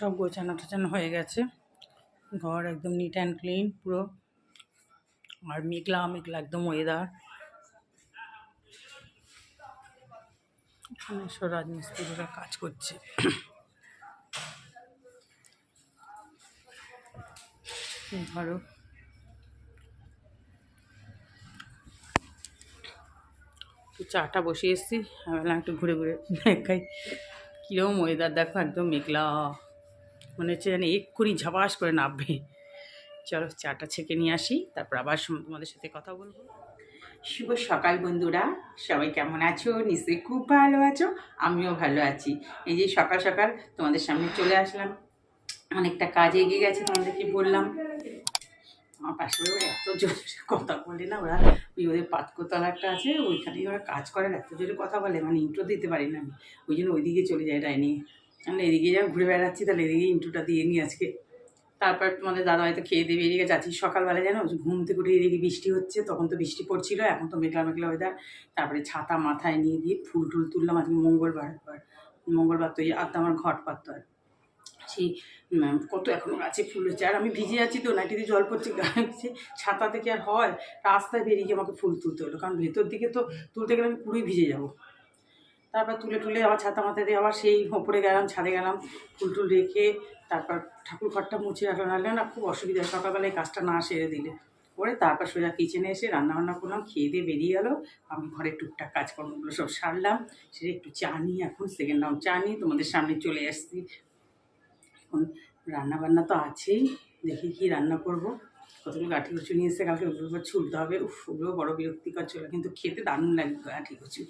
সব গোছানো টোছানো হয়ে গেছে। ঘর একদম নিট অ্যান্ড ক্লিন পুরো। আর মেঘলা মেঘলা একদম ওয়েদার এখানে সব রাজমিস্ত্রিরা কাজ করছে। ধরো চাটা বসিয়ে এসেছি আমি একটু ঘুরে ঘুরে দেখাই। কীরকম ওয়েদার দেখো একদম মেঘলা। মনে হচ্ছে যেন এক্ষুনি ঝাপাস করে নামবে। চলো চাটা ছেঁকে নিয়ে আসি, তারপর আবার তোমাদের সাথে কথা বলব। শুভ সকাল বন্ধুরা, সবাই কেমন আছো? নিশ্চয়ই খুব ভালো আছো, আমিও ভালো আছি। এই যে সকাল সকাল তোমাদের সামনে চলে আসলাম। অনেকটা কাজ এগিয়ে গেছে তোমাদেরকে বললাম। আমার পাশে এত জোরে কথা বলে না ওরা, ওই ওদের পাতকোতলা একটা আছে, ওইখানেই ওরা কাজ করে এত জোরে কথা বলে মানে ইন্ট্রো দিতে পারি না আমি। ওই জন্য ওইদিকে চলে যায় ডাইনিং। আমরা এদিকে যা ঘুরে বেড়াচ্ছি তাহলে এদিকে ইন্টুটা দিয়ে নিই আজকে। তারপর তোমাদের দাদা হয়তো খেয়ে দিয়ে বেরিয়ে যাচ্ছি সকালবেলা জানো ঘুম থেকে উঠে এদিকে বৃষ্টি হচ্ছে তখন তো বৃষ্টি পড়ছিল এখন তো মেঘলা মেঘলা ওয়েদার তারপরে ছাতা মাথায় নিয়ে দিয়ে ফুল টুল তুললাম আজকে মঙ্গলবার বার। মঙ্গলবার তো এই আধ আমার ঘট পাততে হয় সেই কত এখনও গাছে ফুল হচ্ছে। আর আমি ভিজে যাচ্ছি তো নাইটিতে জল পড়ছে গায়ে ভিজে, ছাতা থেকে আর হয় রাস্তায় বেরিয়ে গিয়ে আমাকে ফুল তুলতে হলো। কারণ ভেতর দিকে তো তুলতে গেলে আমি পুরোই ভিজে যাব। তারপর তুলে তুলে আবার ছাতা মাথা দিয়ে আবার সেই ওপরে গেলাম, ছাদে গেলাম, ফুল টুল রেখে তারপর ঠাকুর ঘরটা মুছে রাখলাম। নাহলে না খুব অসুবিধা সকালবেলায় কাজটা না সেরে দিলে। করে তারপর সোজা কিচেনে এসে রান্না বান্না করলাম, খেয়ে দিয়ে বেরিয়ে গেলো আমি ঘরে টুকটাক কাজকর্মগুলো সব সারলাম সেটা একটু চা নিয়ে এখন সেকেন্ড রাউন্ড চা নিয়ে তোমাদের সামনে চলে আসছি। এখন রান্না বান্না তো আছেই, দেখি কি রান্না করব। কতগুলো গাঠি কচু নিয়ে এসে কালকে ওগুলো ছুলতে হবে। উফ, ওগুলো বড় বিরক্তিকর ছিল, কিন্তু খেতে দারুণ লাগে গাঠি কচু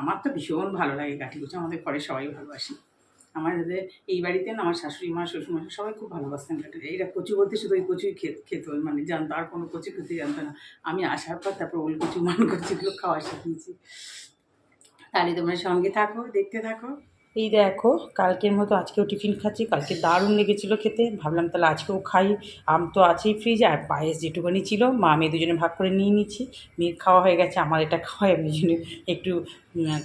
আমার তো ভীষণ ভালো লাগে কাঠি কচু আমাদের ঘরে সবাই ভালোবাসি। আমার এদের এই বাড়িতে না আমার শাশুড়ি মা, শ্বশুরমশাই সবাই খুব ভালোবাসতেন কাঠি এরা কচু বলতে শুধু ওই কচুই খেত মানে জানতো আর কোনো কচু খেতে জানতো না। আমি আসার পর তারপর ওল কচু, মান কচুগুলো খাওয়া শিখিয়েছি। তাহলে তোমরা সঙ্গে থাকো, দেখতে থাকো। এই দেখো, কালকের মতো আজকেও টিফিন খাচ্ছি, কালকে দারুণ লেগেছিলো খেতে। ভাবলাম তাহলে আজকেও খাই, আম তো আছেই ফ্রিজে আর পায়েস যেটুকুনি ছিল, মা মেয়ে দুজনে ভাগ করে নিয়ে নিচ্ছি। মেয়ের খাওয়া হয়ে গেছে, আমার এটা খাওয়াই আমি জন্য একটু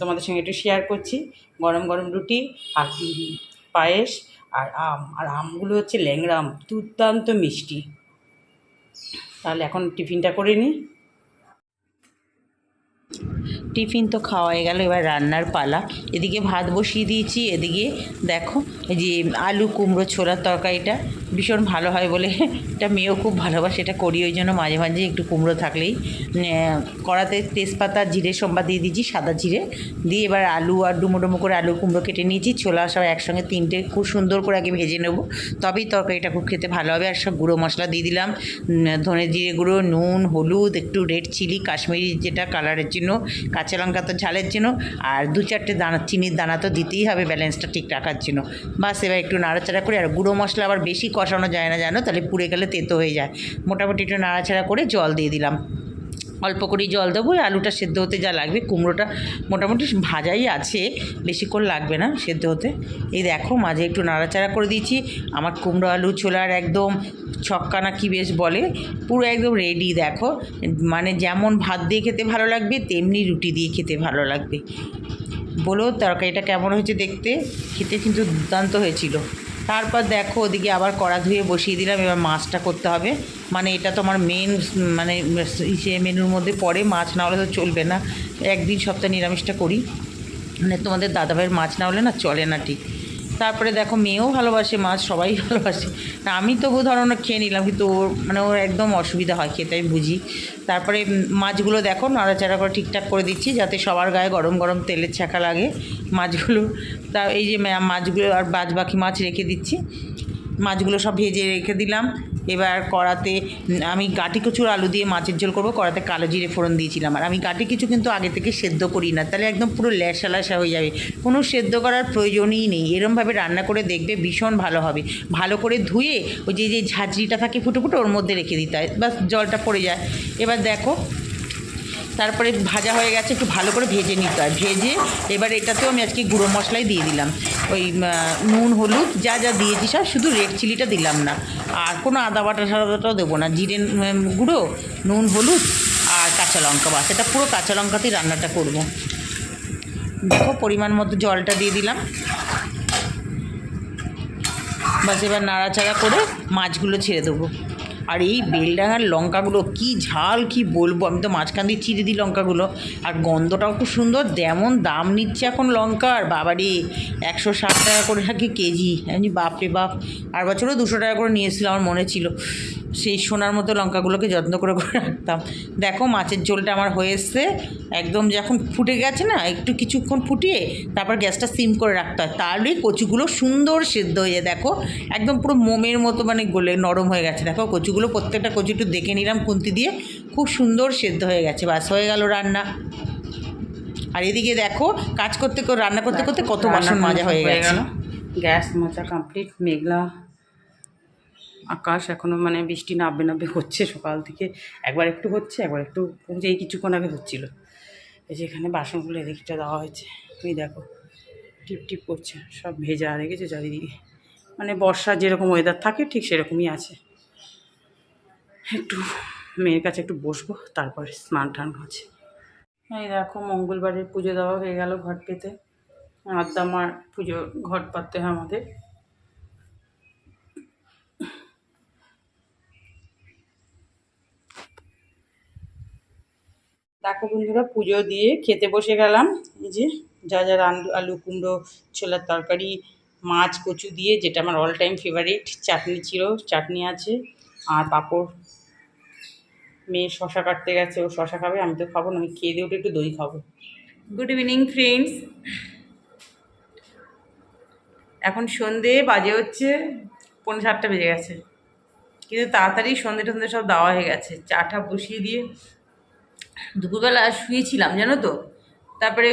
তোমাদের সঙ্গে একটু শেয়ার করছি। গরম গরম রুটি, আর পায়েস, আর আম, আর আমগুলো হচ্ছে ল্যাংড়া আম, দুর্দান্ত মিষ্টি। তাহলে এখন টিফিনটা করে নিই টিফিন তো খাওয়া হয়ে গেল, এবার রান্নার পালা। এদিকে ভাত বসিয়ে দিয়েছি, এদিকে দেখো যে আলু কুমড়ো ছোলার তরকারিটা ভীষণ ভালো হয় বলে এটা মেয়েও খুব ভালোবাসে, এটা করি ওই জন্য মাঝে মাঝে একটু কুমড়ো থাকলেই। কড়াতে তেজপাতা, জিরে সম্বা দিয়ে দিয়েছি, সাদা জিরে। দিয়ে এবার আলু আর ডুমো ডুমো করে আলু কুমড়ো কেটে নিয়েছি, ছোলা সব একসঙ্গে তিনটে খুব সুন্দর করে আগে ভেজে নেব। তবেই তরকারিটা খুব খেতে ভালো হবে। আর সব গুঁড়ো মশলা দিয়ে দিলাম ধনে জিরে গুঁড়ো, নুন, হলুদ, একটু রেড চিলি, কাশ্মীরি যেটা কালারের জন্য কাঁচা লঙ্কা তো ঝালের জন্য আর দু চারটে দানা, চিনির দানা তো দিতেই হবে ব্যালেন্সটা ঠিক রাখার জন্য। বাস এবার একটু নাড়াচাড়া করে, আর গুঁড়ো মশলা আবার বেশি কষানো যায় না জানো, তাহলে পুড়ে গেলে তেতো হয়ে যায়। মোটামুটি একটু নাড়াচাড়া করে জল দিয়ে দিলাম। অল্প করেই জল দেবো আলুটা সেদ্ধ হতে যা লাগবে, কুমড়োটা মোটামুটি ভাজাই আছে, বেশিক্ষণ লাগবে না সেদ্ধ হতে। এই দেখো, মাঝে একটু নাড়াচাড়া করে দিয়েছি, আমার কুমড়ো আলু ছোলার একদম ছক্কা না কি বেশ বলে, পুরো একদম রেডি দেখো। মানে যেমন ভাত দিয়ে খেতে ভালো লাগবে, তেমনি রুটি দিয়ে খেতে ভালো লাগবে। বলো তরকারিটা কেমন হয়েছে দেখতে? খেতে কিন্তু দুর্দান্ত হয়েছিল। তারপর দেখো ওদিকে আবার কড়া ধুয়ে বসিয়ে দিলাম, এবার মাছটা করতে হবে। মানে এটা তো আমার মেন মানে ইসে মেনুর মধ্যে পড়ে, মাছ না হলে তো চলবে না। একদিন সপ্তাহে নিরামিষটা করি। মানে তোমাদের দাদাভাইয়ের মাছ না হলে না চলে না ঠিক। তারপরে দেখো মেয়েও ভালোবাসে মাছ সবাই ভালোবাসে। তা আমি তবু ধরো খেয়ে নিলাম, কিন্তু ওর মানে ওর একদম অসুবিধা হয় খেতে, আমি বুঝি। তারপরে মাছগুলো দেখো, নাড়াচাড়া করে ঠিকঠাক করে দিচ্ছি, যাতে সবার গায়ে গরম গরম তেলের ছাঁকা লাগে মাছগুলো। তা এই যে মাছগুলো আর বাজ বাকি মাছ রেখে দিচ্ছি। মাছগুলো সব ভেজে রেখে দিলাম। এবার কড়াতে, আমি গাটি কচুর আলু দিয়ে মাছের ঝোল করব, কড়াতে কালো জিরে ফোড়ন দিয়েছিলাম। আর আমি গাঁটি কিছু কিন্তু আগে থেকে সেদ্ধ করি না, তাহলে একদম পুরো ল্যাসা ল্যাসা হয়ে যাবে। কোনো সেদ্ধ করার প্রয়োজনই নেই, এরমভাবে রান্না করে দেখবে ভীষণ ভালো হবে। ভালো করে ধুয়ে ওই যে যে ঝাঁঝরিটা থাকে ফুটো ফুটো ওর মধ্যে রেখে দিতে হয় বাস জলটা পড়ে যায়। এবার দেখো তারপরে ভাজা হয়ে গেছে, একটু ভালো করে ভেজে নিতে হয়। ভেজে এবার এটাতেও আমি আজকে গুঁড়ো মশলাই দিয়ে দিলাম। ওই নুন, হলুদ যা যা দিয়েছি সব, শুধু রেড চিলিটা দিলাম না। আর কোনো আদা বাটা সাদাটাও দেবো না, জিরে গুঁড়ো, নুন, হলুদ আর কাঁচা লঙ্কা বাস। এটা পুরো কাঁচা লঙ্কাতেই রান্নাটা করব। দেখো পরিমাণ মতো জলটা দিয়ে দিলাম। বাস এবার নাড়াচাড়া করে মাছগুলো ছেড়ে দেবো। আর এই বেলডাঙার লঙ্কাগুলো কি ঝাল, কি বলব? আমি তো মাঝখান দিয়ে চিড়ে দিই লঙ্কাগুলো। আর গন্ধটাও খুব সুন্দর, যেমন দাম নিচ্ছে এখন লঙ্কার। বাবারে, একশো ষাট টাকা করে নাকি কেজি? আমি বাপরে বাপ আর বছরও দুশো টাকা করে নিয়েছিলাম আমার মনে ছিল। সেই সোনার মতো লঙ্কাগুলোকে যত্ন করে করে রাখতাম। দেখো, মাছের ঝোলটা আমার হয়ে এসছে। একদম যখন ফুটে গেছে না, একটু কিছুক্ষণ ফুটিয়ে তারপর গ্যাসটা সিম করে রাখতে হয়। তাহলেই কচুগুলো সুন্দর সেদ্ধ হয়ে যায়। দেখো, একদম পুরো মোমের মতো মানে গলে, নরম হয়ে গেছে। দেখো, কচুগুলো প্রত্যেকটা কচু একটু দেখে নিলাম খুন্তি দিয়ে। খুব সুন্দর সেদ্ধ হয়ে গেছে বাস হয়ে গেল রান্না। আর এদিকে দেখো কাজ করতে করে রান্না করতে করতে কত বাসন মাজা হয়ে গেছে। গ্যাস মোচা কমপ্লিট মেঘলা আকাশ এখনও মানে বৃষ্টি নামবে নামবে হচ্ছে সকাল থেকে। একবার একটু হচ্ছে একবার একটু এই কিছুক্ষণ আগে হচ্ছিল। এই যে এখানে বাসনগুলো এদিকটা দেওয়া হয়েছে। তুমি দেখো টিপ টিপ করছে সব ভেজা দেখেছ চারিদিকে? মানে বর্ষা যেরকম ওয়েদার থাকে ঠিক সেরকমই আছে। একটু মেয়ের কাছে একটু বসবো, তারপরে স্নান টান হচ্ছে। এই দেখো, মঙ্গলবারের পুজো দেওয়া হয়ে গেল ঘট পেতে। আদ্যা মার পুজো ঘট পাততে হয় আমাদের। দেখো বন্ধুরা, পুজো দিয়ে খেতে বসে গেলাম। এই যে যা যা আলু আলু কুমড়ো, ছোলার তরকারি, মাছ, কচু দিয়ে, যেটা আমার অল টাইম ফেভারিট চাটনি ছিল, চাটনি আছে, আর পাঁপড় মেয়ে শশা কাটতে গেছে, ও শশা খাবে, আমি তো খাব না আমি খেয়ে দিয়ে উঠে একটু দই খাব। গুড ইভিনিং ফ্রেন্ডস এখন সন্ধে, বাজে হচ্ছে পনেরো সাতটা বেজে গেছে। কিন্তু তাড়াতাড়ি সন্ধে টন্ধে সব দেওয়া হয়ে গেছে, চাটা বসিয়ে দিয়ে দুপুরবেলা শুয়েছিলাম, জানো তো? তারপরে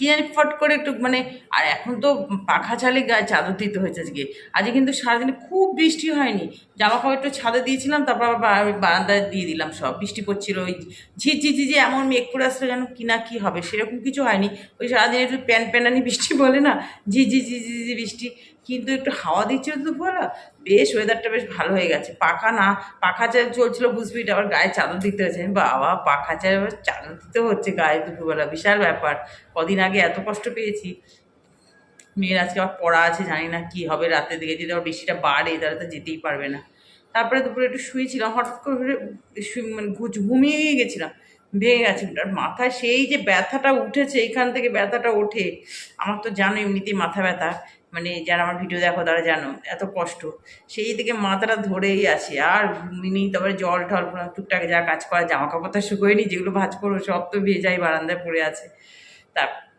কি জানি ফট করে একটু মানে আর এখন তো পাখা চালে গায়ে চাদর দিতে হয়েছে আজকে। আজকে কিন্তু সারাদিনে খুব বৃষ্টি হয়নি। জামা কাপড় একটু ছাদে দিয়েছিলাম, তারপর আবার বারান্দায় দিয়ে দিলাম সব। বৃষ্টি পড়ছিল, ওই ঝিঝি ঝিঝি এমন মেঘ করে আসলে যেন কি না কী হবে। সেরকম কিছু হয়নি। ওই সারাদিন একটু প্যান প্যানানি বৃষ্টি বলে না ঝিঝি ঝিঝি ঝিঝি বৃষ্টি। কিন্তু একটু হাওয়া দিচ্ছিল দুপুরবেলা, বেশ ওয়েদারটা বেশ ভালো হয়ে গেছে। পাখা না, পাখা চা চলছিল বুঝবি আবার গায়ে চাদর দিতে হয়েছে। বাবা, পাখা চা চাদর দিতে হচ্ছে গায়ে দুপুরবেলা, বিশাল ব্যাপার। কদিন আগে এত কষ্ট পেয়েছি। মেয়ের আজকে আবার পড়া আছে, জানি না কি হবে, রাতের দিকে যদি আবার বৃষ্টিটা বাড়ে, তাহলে তো যেতেই পারবে না। তারপরে দুপুরে একটু শুয়েছিলাম, হঠাৎ করে মানে ঘুচ- ঘুমিয়ে গেছিলাম। ভেঙে গেছে, আর মাথায় সেই যে ব্যথাটা উঠেছে এইখান থেকে ব্যথাটা ওঠে। আমার তো জানো এমনিতেই মাথা ব্যথা। মানে যারা আমার ভিডিও দেখো, তারা জানো এত কষ্ট। সেই থেকে মাথাটা ধরেই আছে, আর ঘুমিনি, তারপরে জল টল টুকটাক যা কাজ করা জামা কাপড় তো শুকোয়নি, যেগুলো ভাজ করব সব তো ভেজাই বারান্দায় পড়ে আছে। তার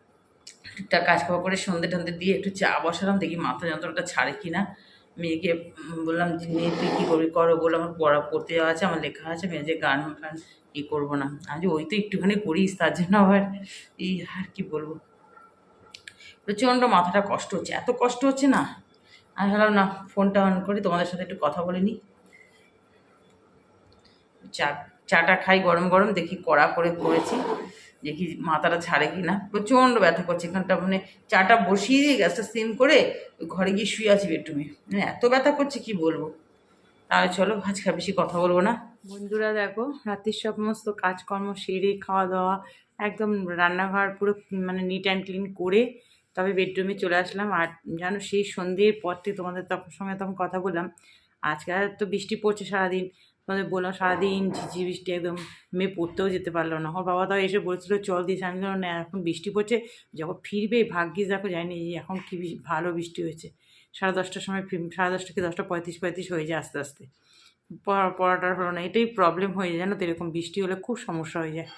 টুকটাক কাজ খাওয়া করে সন্ধে টন্ধে দিয়ে একটু চা বসালাম, দেখি মাথা যন্ত্রণাটা ছাড়ে কি না মেয়েকে বললাম, যে মেয়ে, তুই কী করবি? করো। বলে আমার পড়া, পড়তে যাওয়া আছে, আমার লেখা আছে মেয়ে যে গান, ফান ই করব না। আমি ওই তো একটুখানি করিস, তার জন্য আবার এই আর কি বলব? প্রচণ্ড মাথাটা কষ্ট হচ্ছে, এত কষ্ট হচ্ছে না? আমি ভাবলাম, না, ফোনটা অন করি, তোমাদের সাথে একটু কথা বলে নিই। চা, চাটা খাই গরম গরম, দেখি কড়া করে করেছি। দেখি মাথাটা ছাড়ে কি না? প্রচণ্ড ব্যথা করছে। এখানটা মানে চাটা বসিয়ে দিয়ে গ্যাসটা সিম করে ঘরে গিয়ে শুয়ে আছি বেডরুমে। মানে এত ব্যথা করছে, কি বলব? তাহলে চলো, আজকে বেশি কথা বলব না। বন্ধুরা, দেখো, রাত্রির সমস্ত কাজকর্ম সেরে খাওয়া দাওয়া একদম রান্নাঘর পুরো মানে নিট অ্যান্ড ক্লিন করে তবে বেডরুমে চলে আসলাম। আর জানো, সেই সন্ধ্যের পর থেকে তোমাদের তখন সঙ্গে তখন কথা বললাম। আজকে আর তো বৃষ্টি পড়ছে সারাদিন। তোমাদের বললাম, সারাদিন ঝিঝি বৃষ্টি একদম মেয়ে পড়তেও যেতে পারল না। ওর বাবা তো এসে বলছিল, চল দিস আমি না, এখন বৃষ্টি পড়ছে, যখন ফিরবে, ভাগ্যিস দেখো, জানি যে এখন কি ভালো বৃষ্টি হয়েছে। সাড়ে দশটার সময় সাড়ে দশটা কি দশটা পঁয়ত্রিশ পঁয়ত্রিশ হয়ে যায় আস্তে আস্তে। পড়া, পড়াটার হলো না, এটাই প্রবলেম হয়ে যায়, জানো তো, এরকম বৃষ্টি হলে খুব সমস্যা হয়ে যায়।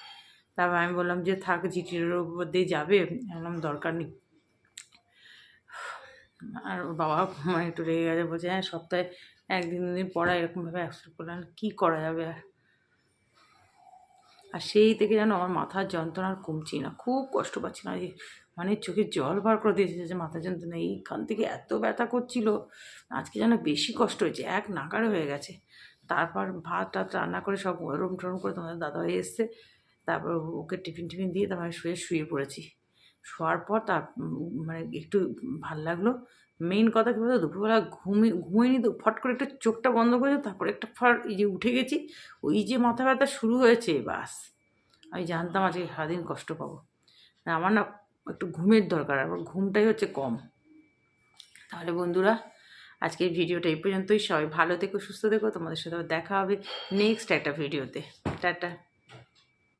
তারপর আমি বললাম যে, থাক জিটির উপর দিয়ে যাবে। বললাম, দরকার নেই। আর বাবা মানে একটু রেগে গেছে, বলছে হ্যাঁ সপ্তাহে একদিন দিন পড়া এরকমভাবে অ্যাকসেপ্ট করলাম কী করা যাবে আর? আর সেই থেকে যেন আমার মাথার যন্ত্রণা আর কমছি না। খুব কষ্ট পাচ্ছি না মানে চোখে জল বার করে দিয়েছে যে, মাথার যন্ত্রণা। এইখান থেকে এত ব্যথা করছিল, আজকে যেন বেশি কষ্ট হয়েছে, এক নাগারে হয়ে গেছে। তারপর ভাত টাত রান্না করে সব গরম টরম করে তোমাদের দাদাভাই এসছে। তারপর ওকে টিফিন টিফিন দিয়ে তারপরে শুয়ে শুয়ে পড়েছি। শোয়ার পর তার মানে একটু ভালো লাগল। মেইন কথা কী বলতো? দুপুরবেলা ঘুমিয়ে ঘুমিয়ে তো ফট করে একটা চোখটা বন্ধ করেছে তারপরে একটা ফট এই যে উঠে গেছি ওই যে মাথা ব্যথা শুরু হয়েছে বাস আমি জানতাম আজকে সারাদিন কষ্ট পাবো। না, আমার না একটু ঘুমের দরকার আমার ঘুমটাই হচ্ছে কম। তাহলে বন্ধুরা আজকের ভিডিওটা এই পর্যন্তই। সবাই ভালো থেকো সুস্থ থেকো। তোমাদের সাথে আবার দেখা হবে নেক্সট একটা ভিডিওতে। টাটা।